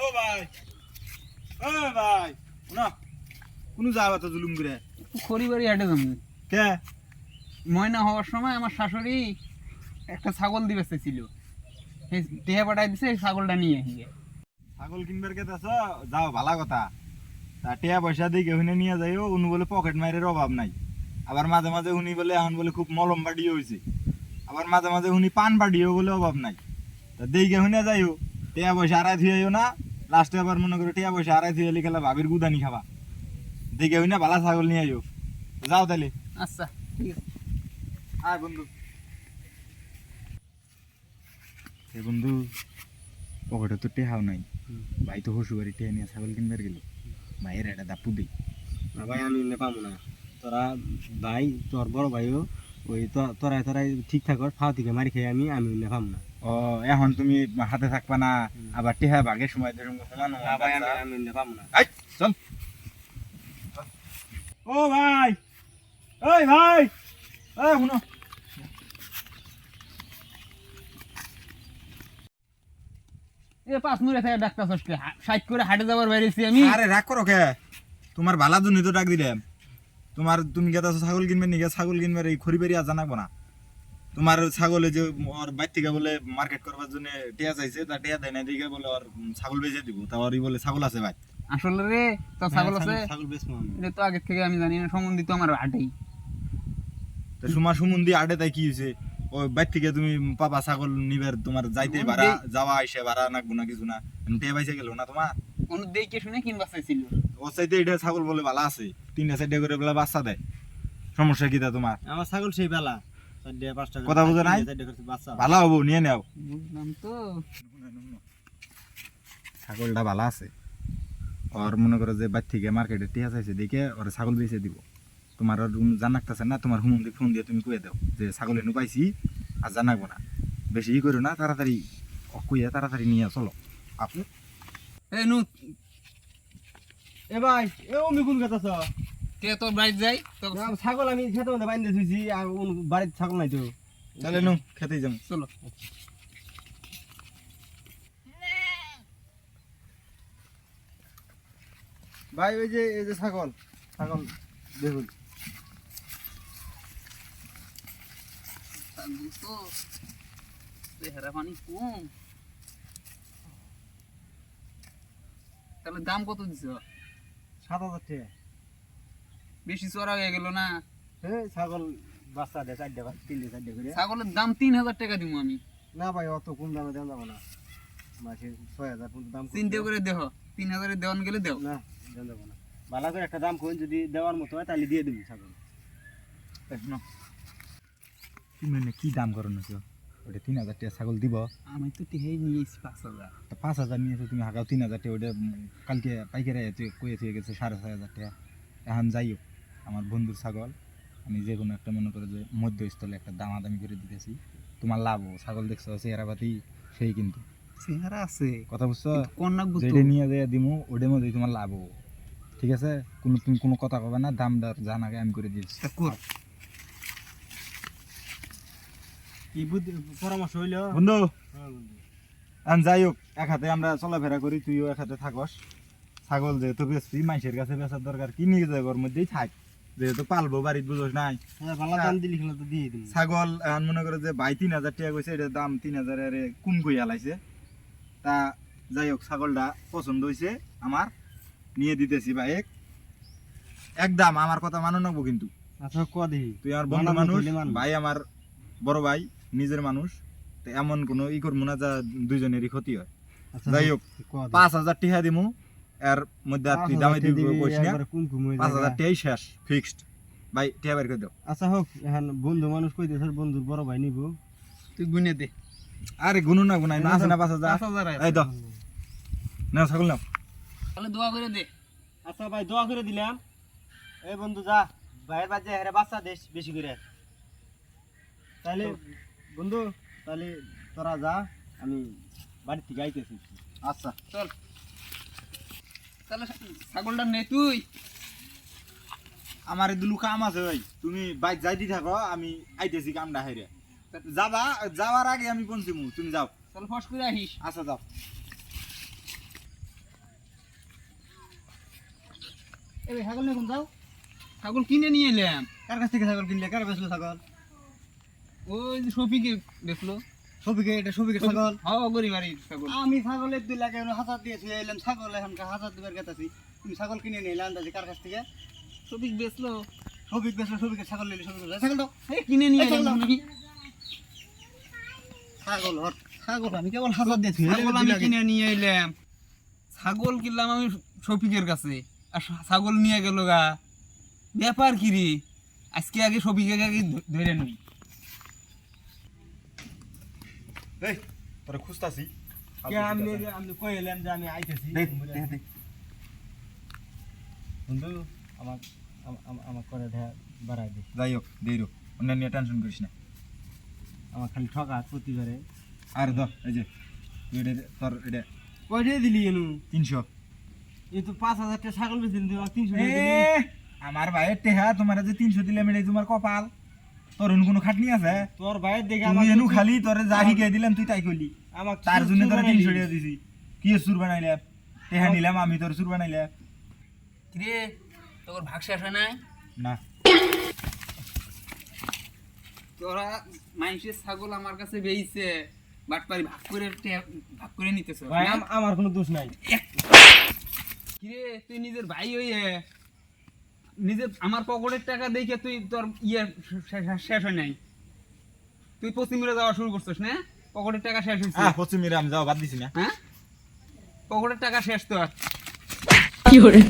ও ভাই। ও ভাই। না কোনো যাবা তো জুলুম করে? খড়ি বাড়ি হাটে যাব কে? ময়না হওয়ার সময় আমার শাশুড়ি একটা ছাগল দিবে ছিল সেই টেহা পাঠাই দিছে ছাগলটা নিয়ে ছাগল কিনবার কে তাছ? যাও ভালা কথা। তা টিয়া পয়সা দিয়ে কেউনে নিয়ে যাইও উনি বলে পকেট মাইরের অভাব নাই। আবার মাঝে মাঝে উনি বলে এখন বলে খুব মলম বাড়িয়ে হয়েছে আবার মাঝে মাঝে উনি পান বাড়িয়েও বলে অভাব নাই। তা দেই কেউনে যাইও। টিয়া পয়সা আড়াই থুয়াইও না লাস্টে আবার মনে করো টিয়া পয়সা আড়াই থুয়ে খেলা ভাবির গুদানি খাবা। দেখে হই না ভালা ছাগল নিয়ে আইও। যাও তাহলে আচ্ছা ঠিক আছে। আয় বন্ধু। এ বন্ধু পকেটে তো টেহাও নাই। ভাই তো হসু বাড়ি টেহা নিয়ে ছাগল কিনবার গেল। ভাইয়ের একটা দাপু দেই। না ভাই আমি এনে পাবো না। তোরা ভাই তোর বড় ভাইও ওই তো- তোরাই তোরাই ঠিক থাকর ফাও থেকে মারি খেয়ে আমি আমি এনে পাবো না। ও এখন তুমি হাতে থাকবা না আবার টেহা ভাগের সময় না আই চল। ও ভাই ওই ভাই এই শুনো। এ পাঁচ মুড়ে থেকে ডাক্তার ষষ্ঠী সাইড করে হাটে যাবার বেরিয়েছি আমি। আরে রাগ করো কে? তোমার ভালা জন্য তো ডাক দিলাম। তোমার তুমি গেতা ছাগল কিনবে নিগে ছাগল কিনবে এই খড়ি বেরিয়ে জানা না। তোমার ছাগলে যে ওর বাইর থেকে বলে মার্কেট করবার জন্য টিয়া চাইছে তা টিয়া দেয় না দিকে বলে ওর ছাগল বেচে দিব। তা ওরই বলে ছাগল আছে ভাই। আসলে রে তো ছাগল আছে? হ্যাঁ, ছাগল বেচবো এটা তো আগে থেকে আমি জানি না সম্বন্ধিত আমার হাটেই তো সুমা সুমন্দি আডে তাই কি হয়েছে? ওই বাইর থেকে তুমি পাপা ছাগল নিবার তোমার যাইতে ভাড়া যাওয়া আইসে ভাড়া নাকবো না কিছু না। টিয়া বাইসে গেল না তোমার? অনু দেখে শুনে কিনবা চাইছিল। ও চাইতে এটা ছাগল বলে ভালো আছে। তিনটা চারটে করে বলে বাচ্চা দেয়। সমস্যা কি তা তোমার? আমার ছাগল সেই বেলা। কথা বুঝো নাই? ভালো হব নিয়ে নাও। ছাগলটা ভালো আছে। ওর মনে করো যে বাদ থেকে মার্কেটে টিয়া চাইছে দেখে ওর ছাগল বেচে দিব। তোমার আর জানাকতেছে না? তোমার হুমুন দিয়ে ফোন দিয়ে তুমি কয়ে দাও যে ছাগল এনে পাইছি আর জানাকবো না। বেশি ই করো না তাড়াতাড়ি কইয়া তাড়াতাড়ি নিয়ে চলো। আপনি এই নু এ ভাই এ অমি কোন তোর যাই ছাগল আমি খেতে মধ্যে বাইন্দে থুইছি আর বাড়িতে ছাগল নাই তো। তাহলে নু খেতেই যাম চলো। ভাই ওই যে এই যে ছাগল ছাগল দেখুন। তাহলে দাম কত দিছ? সাত হাজার টাকা। বেশি চড়া হয়ে গেল না? হ্যাঁ ছাগল বাচ্চা দেয় চারটে তিনটে চারটে করে। ছাগলের দাম তিন হাজার টাকা দিব আমি। না ভাই অত কম দামে দেওয়া যাবে না। মাসে ছয় হাজার পর্যন্ত দাম করতে চিন্তা। করে দেহ তিন হাজারে দেওয়ান গেলে দেও। না দেওয়া যাবে না। ভালো করে একটা দাম কোন যদি দেওয়ার মতো হয় তাহলে দিয়ে দিবি ছাগল। কি মানে কি দাম করো না ওটা তিন হাজার টাকা ছাগল দিব। আমি তো টেহাই নিয়েছি পাঁচ হাজার। তা পাঁচ হাজার নিয়েছো তুমি হাগাও তিন হাজার টাকা। ওটা কালকে পাইকারি কয়ে থয়ে গেছে সাড়ে ছয় হাজার টাকা। এখন যাইও আমার বন্ধুর ছাগল। আমি যে কোনো একটা মনে করো যে মধ্যস্থলে একটা দামাদামি করে দিতেছি। তোমার লাভ ছাগল দেখছ চেহারা পাতি সেই কিন্তু। চেহারা আছে। কথা বুঝছ? কোন নাকবো তো যেটা নিয়ে যায় দিমু ওটার মধ্যেই তোমার লাভ ঠিক আছে? কোনো তুমি কোনো কথা কবে না দাম দর জানাকে আমি করে কি বুদ্ধি পরামর্শ হইল? বন্ধু। হ্যাঁ যাই হোক এক হাতে আমরা চলাফেরা করি তুইও এক হাতে থাকস। ছাগল যেহেতু বেশি মানুষের কাছে বেচার দরকার কি নিয়ে যায় ঘর মধ্যেই থাক। যেহেতু পালবো বাড়িতে বুঝোস নাই। হ্যাঁ ছাগল মনে করে যে ভাই তিন হাজার টাকা কইছে এটার দাম তিন হাজারের কম কই আলাইছে তা যাই হোক ছাগলটা পছন্দ হয়েছে আমার নিয়ে দিতেছি ভাই। এক একদম আমার কথা মানো নাকবো কিন্তু। আচ্ছা তুই আমার বন্ধু মানুষ ভাই আমার বড় ভাই নিজের মানুষ তো এমন কোনো ই করব না যা দুইজনেরই ক্ষতি হয়। আচ্ছা যাই হোক পাঁচ হাজার টিহা দিমু। এর মধ্যে আর তুই দামে দিবি দিবি, কইস না? পাঁচ হাজার টিহাই শেষ ফিক্সড ভাই টিহা বের করে দাও। আচ্ছা হোক এখন বন্ধু মানুষ কই দিয়েছে বন্ধুর বড় ভাই নিব। তুই গুনে দে। আরে গুনু না গুনাই না আছে না পাঁচ হাজার? পাঁচ হাজার এই দাও। না ছাগল নাও। তাহলে দোয়া করে দে। আচ্ছা ভাই দোয়া করে দিলাম। এই বন্ধু যা। ভাইয়ের বাচ্চা হেরে বাচ্চা দেশ বেশি করে। তাহলে বন্ধু তাহলে তোরা যা আমি বাড়ি থেকে আইতেছি। আচ্ছা। চল। ছাগলটা নে তুই। আমার দুলু কাম আছে ভাই তুমি বাইক যাই দি থাকো আমি আইতেছি কামটা হাইরে। যাবা যাওয়ার আগে আমি পৌঁছিমু তুমি যাও। তাহলে ফস করে আহিস আচ্ছা যাও। এ ভাই ছাগল নিয়ে যাও। ছাগল কিনে নিয়ে এলাম। কার কাছ থেকে ছাগল কিনলে? কার বেচলো ছাগল? ওই শফিকে দেখল। সবিকে এটা সবিকে ছাগল। হ্যাঁ ছাগল। আমি ছাগলের দুই লাখ হাজার দিয়েছি এলাম ছাগল এখন হাজার দুবার তুমি ছাগল কিনে নিয়ে আন্দাজি কার কাছ থেকে? শফিক বেচলো। সবিক বেচলো সবিকে ছাগল নিলে সবিক ছাগল এই কিনে নিয়ে এলাম আমি। ছাগল ওর ছাগল। আমি কেবল হাজার দিয়েছি ছাগল আমি কিনে নিয়ে এলাম। ছাগল কিনলাম আমি শফিকের কাছে। আর ছাগল নিয়ে গেল গা। ব্যাপার কি রে? আজকে আগে শফিকে আগে ধরে নি। এই তোরে খুঁজতাছি। কে আমি আমি কই এলাম যে আমি আইতেছি? দেখ দেখ দেখ বন্ধু আমার আম- আম- আমার করে দেয়া বাড়াই দিস যাই হোক দেই রো। অন্যান্য টেনশন করিস না। আমার খালি ঠকা প্রতিবারে। আর ধর এই যে এটা তোর এটা দিলি এনু? তিনশো। এই তো পাঁচ হাজার টাকা ছাগল দিলি তিনশো আমার ভাইয়ের টেহা তোমার যে তিনশো দিলাম এটাই তোমার কপাল। তোর অন্য কোনো খাটনি আছে? তোর ভাইয়ের দেখে তুমি এনু খালি তোরে যা দিলাম তুই তাই কইলি। আমার তার জন্য তোর তিনশো টাকা দিছি। কি সুর বানাইলে? টেহা নিলাম আমি তোর সুর বানাইলে। রে তোর ভাগ শেষ হয় নাই? না। তোরা মানুষের ছাগল আমার কাছে বেইছে বাটপারি ভাগ করে ভাগ করে নিতেছ। ভাই আম- আমার কোনো দোষ নাই। কিরে তুই নিজের ভাই হইয়ে নিজের আমার পকেটের টাকা দেখে তুই তোর ইয়ে শেষ হয় নাই। তুই পশ্চিমবঙ্গে যাওয়া শুরু করছিস না? পকেটের টাকা শেষ হয়েছে। হ্যাঁ পশ্চিম আমি যাওয়া বাদ দিছি না। হ্যাঁ? পকেটের টাকা শেষ তো আর। কি hore